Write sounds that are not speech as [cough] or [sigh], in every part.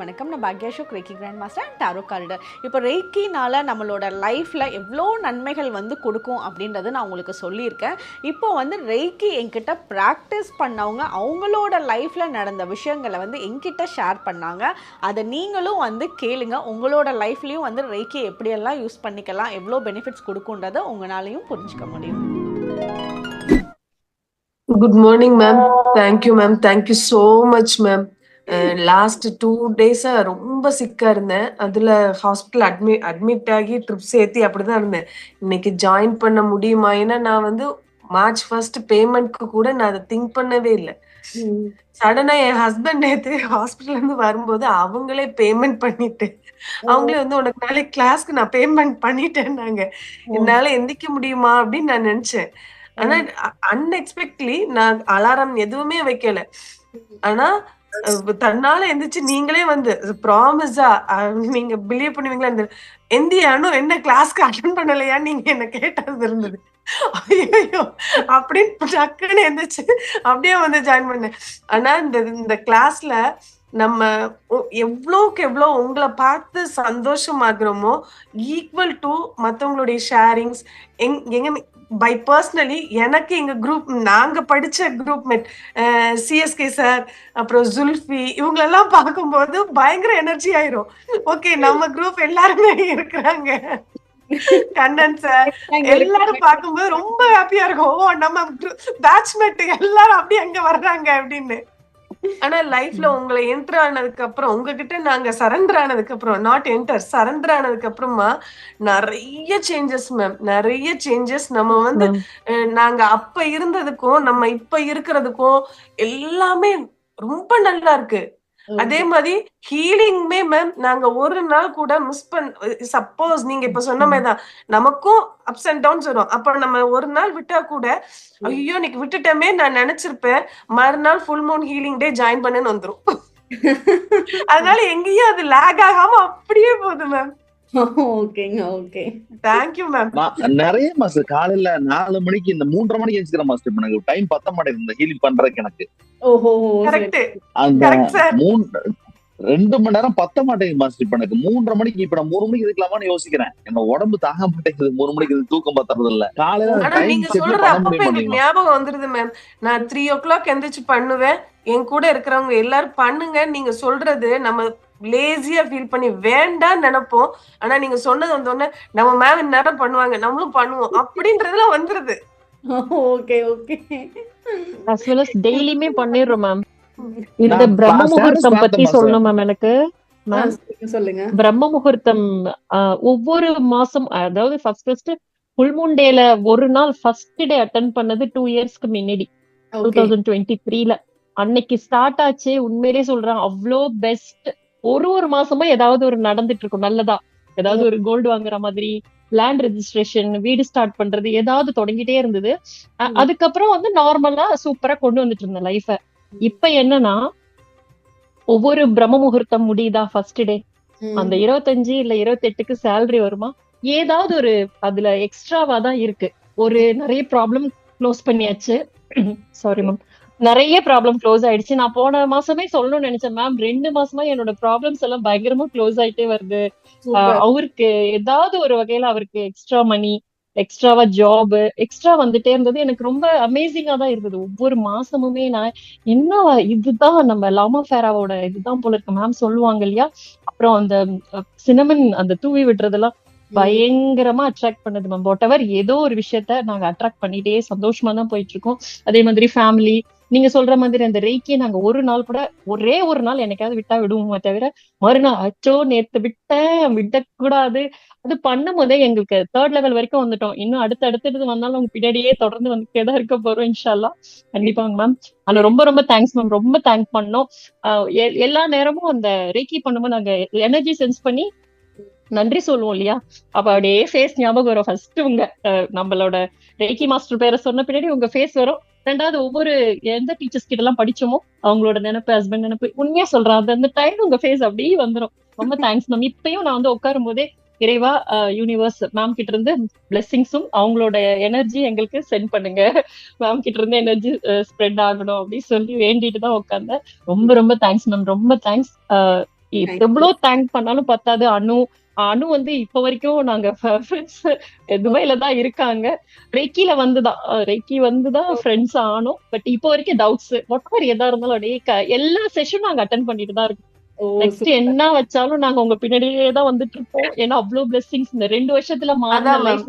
வணக்கம் நான் Bhagyashok reiki grand master and tarot Carter இப்போ ரேக்கினால் நம்மளோட லைஃப்பில் எவ்வளோ நன்மைகள் வந்து கொடுக்கும் அப்படின்றத நான் உங்களுக்கு சொல்லியிருக்கேன் இப்போ வந்து ரேக்கி என்கிட்ட ப்ராக்டிஸ் பண்ணவங்க அவங்களோட லைஃப்பில் நடந்த விஷயங்களை வந்து என்கிட்ட ஷேர் பண்ணாங்க அதை நீங்களும் வந்து கேளுங்க உங்களோட லைஃப்லேயும் வந்து ரேக்கி எப்படியெல்லாம் யூஸ் பண்ணிக்கலாம் எவ்வளோ பெனிஃபிட்ஸ் கொடுக்குன்றதை உங்களாலையும் புரிஞ்சுக்க முடியும் Good morning, ma'am. Thank you, ma'am. Thank you so much, ma'am. Last two டேஸா ரொம்ப சிக்கா இருந்தேன். அதுல ஹாஸ்பிட்டல் அட்மிட் அட்மிட் ஆகி ட்ரிப்ஸ் ஏத்தி அப்படிதான் இருந்தேன். இன்னைக்கு ஜாயின் பண்ண முடியுமா? ஏன்னா நான் வந்து மார்ச் ஃபர்ஸ்ட் பேமெண்ட்க்கு கூட நான் அதை திங்க் பண்ணவே இல்லை. சடனா என் ஹஸ்பண்ட் நேத்து ஹாஸ்பிட்டல்ல இருந்து வரும்போது அவங்களே பேமெண்ட் பண்ணிட்டு அவங்களே வந்து உனக்கு நாளைக்கு கிளாஸ்க்கு நான் பேமெண்ட் பண்ணிட்டேன்னாங்க. என்னால எந்திக்க முடியுமா? அப்படின்னு நான் நினைச்சேன். ஆனா அன்எக்ஸ்பெக்ட்லி நான் அலாரம் எதுவுமே வைக்கல. ஆனா தன்னால எந்திரிச்சு நீங்களே வந்து ப்ராமிஸா நீங்க பிலீவ் பண்ணுவீங்களா? இந்த எந்தியானும் என்ன கிளாஸ்க்கு அட்டன் பண்ணலையா நீங்க என்ன கேட்டது இருந்தது. ஐயோ அப்படின்னு டக்குன்னு எந்திரிச்சு அப்படியே வந்து ஜாயின் பண்ணேன். ஆனா இந்த இந்த கிளாஸ்ல நம்ம எவ்வளவுக்கு எவ்வளவு உங்களை பார்த்து சந்தோஷமாகுறோமோ ஈக்குவல் டு மத்தவங்களுடைய ஷேரிங்ஸ் எங் எங்க பை பர்சனலி எனக்கு எங்க குரூப் நாங்க படிச்ச குரூப் மேட் சிஎஸ்கே சார் அப்புறம் ஜுல்ஃபி இவங்களெல்லாம் பார்க்கும்போது பயங்கர எனர்ஜி ஆயிரும். ஓகே நம்ம குரூப் எல்லாருமே இருக்கிறாங்க. கண்ணன் சார் எல்லாரும் பார்க்கும்போது ரொம்ப ஹாப்பியா இருக்கும். ஓ நம்ம பேட்ச்மேட் எல்லாரும் அப்படியே அங்க வர்றாங்க அப்படின்னு. ஆனா லைஃப்ல உங்களை என்டர் ஆனதுக்கு அப்புறம் உங்ககிட்ட நாங்க சரண்டர் ஆனதுக்கு அப்புறம் நாட் என்டர் சரண்டர் ஆனதுக்கு அப்புறமா நிறைய சேஞ்சஸ் மேம் நிறைய சேஞ்சஸ் நம்ம வந்து நாங்க அப்ப இருந்ததுக்கும் நம்ம இப்ப இருக்கிறதுக்கும் எல்லாமே ரொம்ப நல்லா இருக்கு. அதே மாதிரி ஹீலிங்குமே மேம் நாங்க ஒரு நாள் கூட மிஸ் பண்ண சப்போஸ் நீங்க இப்ப சொன்ன மாதிரி தான் நமக்கும் அப்ஸ் அண்ட் டவுன்ஸ் வரும். அப்ப நம்ம ஒரு நாள் விட்டா கூட ஐயோ இன்னைக்கு விட்டுட்டோமே நான் நினைச்சிருப்பேன் மறுநாள் full moon healing day join பண்ணுன்னு வந்துரும். [laughs] அதனால எங்கேயும் அது லேக் ஆகாம அப்படியே போகுது மேம் ஓகேங்க ஓகே. தேங்க்யூ மேம் நிறைய மாஸ்டர் காலையில நாலு மணிக்கு இந்த மூன்றரை மணிக்கு எழுந்திருக்கிறேன் மாஸ்டர் எனக்கு டைம் பத்த மாட்டேங்குது. இந்த ஹீலிங் பண்றதுக்கு எனக்கு. ஓஹோ கரெக்ட் அந்த கரெக்ட் சார் மூணு ரெண்டு மணி நேரம் பத்த மாட்டேங்குது மாஸ்டர் இப்ப எனக்கு. மூன்றரை மணிக்கு இப்ப நான் மூணு மணிக்கு இருக்கலாமான்னு யோசிக்கிறேன். என்ன உடம்பு தாங்க மாட்டேங்குது. மூணு மணிக்கு இது தூக்கம் பத்துறது இல்ல. காலையில நீங்க சொல்ற அப்பப்ப எனக்கு ஞாபகம் வந்துருது மேம் நான் த்ரீ ஓ கிளாக் எந்திரிச்சு பண்ணுவேன். என் கூட இருக்கிறவங்க எல்லாரும் பண்ணுங்க. நீங்க சொல்றது நம்ம லேசியா ஃபீல் பண்ணி வேண்டாம்னு நினைப்போம். ஆனா நீங்க சொன்னது வந்தோடனே நம்ம மேம் இந்நேரம் பண்ணுவாங்க. நம்மளும் பண்ணுவோம். அப்படின்றதுலாம் வந்துருது. Okay okay. As டெய்லியுமே [laughs] பண்ணிடுறோம் மேம் இந்த பிரம்ம முகூர்த்தம் பத்தி. சொல்லணும் மேம் எனக்கு சொல்லுங்க பிரம்ம முகூர்த்தம் ஆஹ், ஒவ்வொரு மாசம் அதாவது ஃபர்ஸ்ட் ஃபர்ஸ்ட் ஃபுல் டேல ஒரு நாள் ஃபர்ஸ்ட் டே அட்டன் பண்ணது டூ இயர்ஸ்க்கு முன்னாடி. டூ தௌசண்ட் டுவெண்ட்டி த்ரீல அன்னைக்கு ஸ்டார்ட் ஆச்சு. உண்மையிலே சொல்றேன் அவ்வளோ பெஸ்ட் ஒரு ஒரு மாசமா ஏதாவது ஒரு நடந்துட்டு இருக்கும் நல்லதா? ஏதாவது ஒரு கோல்டு வாங்குற மாதிரி லேண்ட் ரெஜிஸ்ட்ரேஷன் வீடு ஸ்டார்ட் பண்றது ஏதாவது தொடங்கிட்டே இருந்தது. அதுக்கப்புறம் வந்து நார்மலா சூப்பரா கொண்டு வந்துட்டு இருந்தேன் லைஃப இப்ப என்னன்னா ஒவ்வொரு பிரம்ம முகூர்த்தம் முடியுதா ஃபர்ஸ்ட் டே அந்த இருபத்தஞ்சு இல்ல இருபத்தெட்டுக்கு சேலரி வருமா? ஏதாவது ஒரு அதுல எக்ஸ்ட்ராவா தான் இருக்கு. ஒரு நிறைய ப்ராப்ளம் க்ளோஸ் பண்ணியாச்சு. [clears throat] சாரி மேம் நிறைய ப்ராப்ளம் க்ளோஸ் ஆயிடுச்சு. நான் போன மாசமே சொல்லணும்னு நினைச்சேன் மேம் ரெண்டு மாசமா என்னோட ப்ராப்ளம்ஸ் எல்லாம் பயங்கரமா க்ளோஸ் ஆயிட்டே வருது. அவருக்கு ஏதாவது ஒரு வகையில அவருக்கு எக்ஸ்ட்ரா மணி எக்ஸ்ட்ராவா ஜாப் எக்ஸ்ட்ரா வந்துட்டே இருந்தது. எனக்கு ரொம்ப அமேசிங்கா தான் இருந்தது. ஒவ்வொரு மாசமுமே நான் என்ன இதுதான் நம்ம லாமா ஃபேராவோட இதுதான் போல இருக்கு மேம் சொல்லுவாங்க இல்லையா? அப்புறம் அந்த சினமன் அந்த தூவி விடுறதெல்லாம் பயங்கரமா அட்ராக்ட் பண்ணுது மேம் வாட் எவர் ஏதோ ஒரு விஷயத்த நாங்க அட்ராக்ட் பண்ணிட்டே சந்தோஷமா தான் போயிட்டு இருக்கோம். அதே மாதிரி ஃபேமிலி நீங்க சொல்ற மாதிரி அந்த ரேக்கியை நாங்க ஒரு நாள் கூட ஒரே ஒரு நாள் என்னைக்காவது விட்டா விடுவோமே தவிர மறுநாள் அச்சோ நேத்து விட்டேன் விடக்கூடாது. அது பண்ணும் போதே எங்களுக்கு தேர்ட் லெவல் வரைக்கும் வந்துட்டோம். இன்னும் அடுத்து அடுத்தடுத்து வந்தாலும் உங்க பின்னாடியே தொடர்ந்து வந்துட்டே தான் இருக்க போறோம் இன்ஷால்லா கண்டிப்பாங்க மேம் ஆனா ரொம்ப ரொம்ப தேங்க்ஸ் மேம் ரொம்ப தேங்க் பண்ணோம். ஆஹ் எல்லா நேரமும் அந்த ரேக்கி பண்ணும்போது நாங்க எனர்ஜி சென்ஸ் பண்ணி நன்றி சொல்லுவோம் இல்லையா? அப்ப அப்படியே ஃபேஸ் ஞாபகம் வரும். ஃபர்ஸ்ட் உங்க அஹ், நம்மளோட ரேக்கி மாஸ்டர் பேரை சொன்ன பின்னாடி உங்க ஃபேஸ் வரும். ரெண்டாவது ஒவ்வொரு எந்த டீச்சர்ஸ் கிட்ட எல்லாம் படிச்சோமோ அவங்களோட நினைப்பு ஹஸ்பண்ட் நினைப்பு உண்மையா சொல்றேன். அந்த டைம் உங்க ஃபேஸ் அப்படியே வந்துரும். ரொம்ப தேங்க்ஸ் மேம் இப்பயும் நான் வந்து உட்காரும் போதே இறைவா யூனிவர்ஸ் மேம் கிட்ட இருந்து பிளெஸிங்ஸும் அவங்களோட எனர்ஜி எங்களுக்கு சென்ட் பண்ணுங்க. மேம் கிட்ட இருந்து எனர்ஜி ஸ்ப்ரெட் ஆகணும் அப்படின்னு சொல்லி வேண்டிட்டு தான் உட்கார்ந்தேன் ரொம்ப ரொம்ப தேங்க்ஸ் மேம் ரொம்ப தேங்க்ஸ் எவ்வளவு தேங்க் பண்ணாலும் பத்தாது. அனு அனு வந்து இப்ப வரைக்கும் நாங்க [laughs] துபாயில தான் இருக்காங்க. ரெக்கில வந்துதான். ரெக்கி வந்துதான் ஃப்ரெண்ட்ஸ் ஆனோம். பட் இப்போ வரைக்கும் டவுட்ஸ் ஒட்டவர் எதா இருந்தாலும் எல்லா செஷனும் நாங்க அட்டன் பண்ணிட்டு தான் இருக்கோம். நெக்ஸ்ட். என்ன வச்சாலும் நாங்க உங்க பின்னாடியே தான் வந்துட்டு இருப்போம். ஏன்னா அவ்வளவு பிளெஸிங்ஸ் இந்த ரெண்டு வருஷத்துல.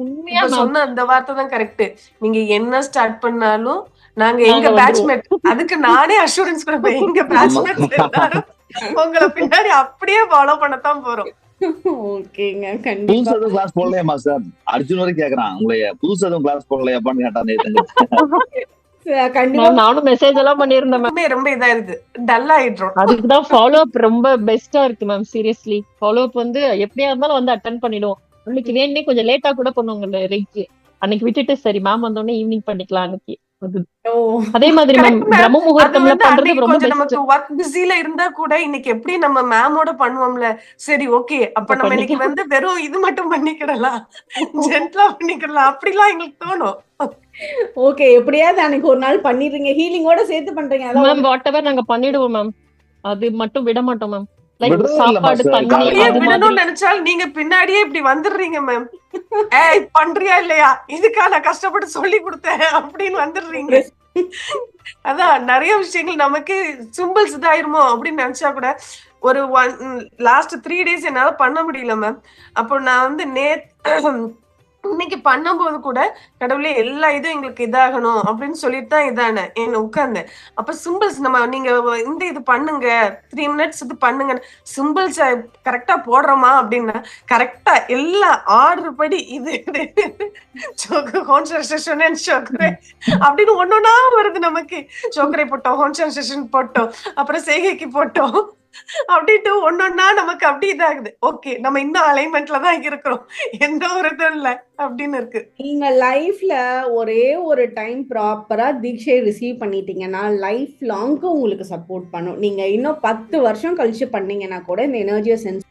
உண்மையா சொன்ன அந்த வார்த்தை தான் கரெக்ட் நீங்க என்ன ஸ்டார்ட் பண்ணாலும் நாங்க எங்க பேட்ச்மேட் அதுக்கு நானே அஷூரன்ஸ் கொடுப்பேன். எங்க பேட்ச்மேட் உங்களை பின்னாடி அப்படியே ஃபாலோ பண்ணத்தான் போறோம். ஓகேங்க புதுசா எதுவும் கிளாஸ் போடலையா மாஸ்டர் அர்ஜுன் வரைக்கும் கேக்குறான். உங்களைய புதுசா எதுவும் கிளாஸ் போடலையாப்பான்னு கேட்டான் நேத்து ச- கண்டிப்பா. Ma'am, நானும் மெசேஜ் எல்லாம் பண்ணியிருந்தேன் ma'am. ரொம்ப ரொம்ப இதாயிருது டல் ஆயிடுறோம். அதுக்குதான் ஃபாலோ அப் ரொம்ப பெஸ்டா இருக்கு மேம் சீரியஸ்லி ஃபாலோ அப் வந்து எப்படியா இருந்தாலும் வந்து அட்டன் பண்ணிடுவோம். அன்னைக்கு வேணே கொஞ்சம் லேட்டா கூட பண்ணுவாங்க அன்னைக்கு விட்டுட்டு சரி மேம் வந்தோடனே ஈவினிங் பண்ணிக்கலாம் அன்னைக்கு. அது- மாதிரி மேம் முகூர்த்தம்ல பண்றது ரொம்ப நமக்கு ஒர்க் பிஸில இருந்தா கூட இன்னைக்கு எப்படி நம்ம மேமோட பண்ணுவோம்ல? சரி ஓகே அப்ப நம்ம இன்னைக்கு வந்து வெறும் இது மட்டும் பண்ணிக்கிடலாம். ஜென்ட்லா பண்ணிக்கிடலாம். அப்படிலாம் எங்களுக்கு தோணும். ஓகே எப்படியாவது அன்னைக்கு ஒரு நாள் பண்ணிடுறீங்க. ஹீலிங்கோட சேர்த்து பண்றீங்க. மேம் வாட் எவர் நாங்க பண்ணிடுவோம் மேம் அது மட்டும் விட மாட்டோம் மேம் நினைச்சாலும் நீங்க பின்னாடியே இப்படி வந்துடுறீங்க மேம் ஏய் பண்றியா இல்லையா? இதுக்கா நான் கஷ்டப்பட்டு சொல்லி கொடுத்தேன் அப்படின்னு வந்துடுறீங்க. அதான் நிறைய விஷயங்கள் நமக்கு சிம்பிள்ஸ் இதாயிருமோ அப்படின்னு நினைச்சா கூட ஒரு ஒன் லாஸ்ட் த்ரீ டேஸ் என்னால பண்ண முடியல மேம் அப்போ நான் வந்து நே இன்னைக்கு பண்ணும்போது கூட கடவுளே எல்லா இதுவும் எங்களுக்கு இதாகணும் அப்படின்னு சொல்லிட்டு தான் இதானே என்ன உட்கார்ந்தேன். அப்ப சிம்பிள்ஸ் நம்ம நீங்க இந்த இது பண்ணுங்க த்ரீ மினிட்ஸ் இது பண்ணுங்க சிம்பிள்ஸ் கரெக்டா போடுறோமா அப்படின்னா கரெக்டா எல்லா ஆர்டர் படி இது கான்சன்ட்ரேஷன் சோக்கரே அப்படின்னு ஒன்னொன்னா வருது நமக்கு. சோக்கரை போட்டோம் கான்சன்ட்ரேஷன் போட்டோம் அப்புறம் செய்கைக்கு போட்டோம். அப்படின்ட்டு ஒன்னொன்னா நமக்கு அப்படி இதாகுது. ஓகே நம்ம இன்னும் அலைன்மெண்ட்ல தான் இருக்கிறோம். எந்த ஒரு இதுவும் இல்ல அப்படின்னு இருக்கு. நீங்க லைஃப்ல ஒரே ஒரு டைம் ப்ராப்பரா தீட்சை ரிசீவ் பண்ணிட்டீங்கன்னா லைஃப் லாங்க்கு உங்களுக்கு சப்போர்ட் பண்ணும். நீங்க இன்னும் பத்து வருஷம் கழிச்சு பண்ணீங்கன்னா கூட இந்த எனர்ஜியை சென்ஸ்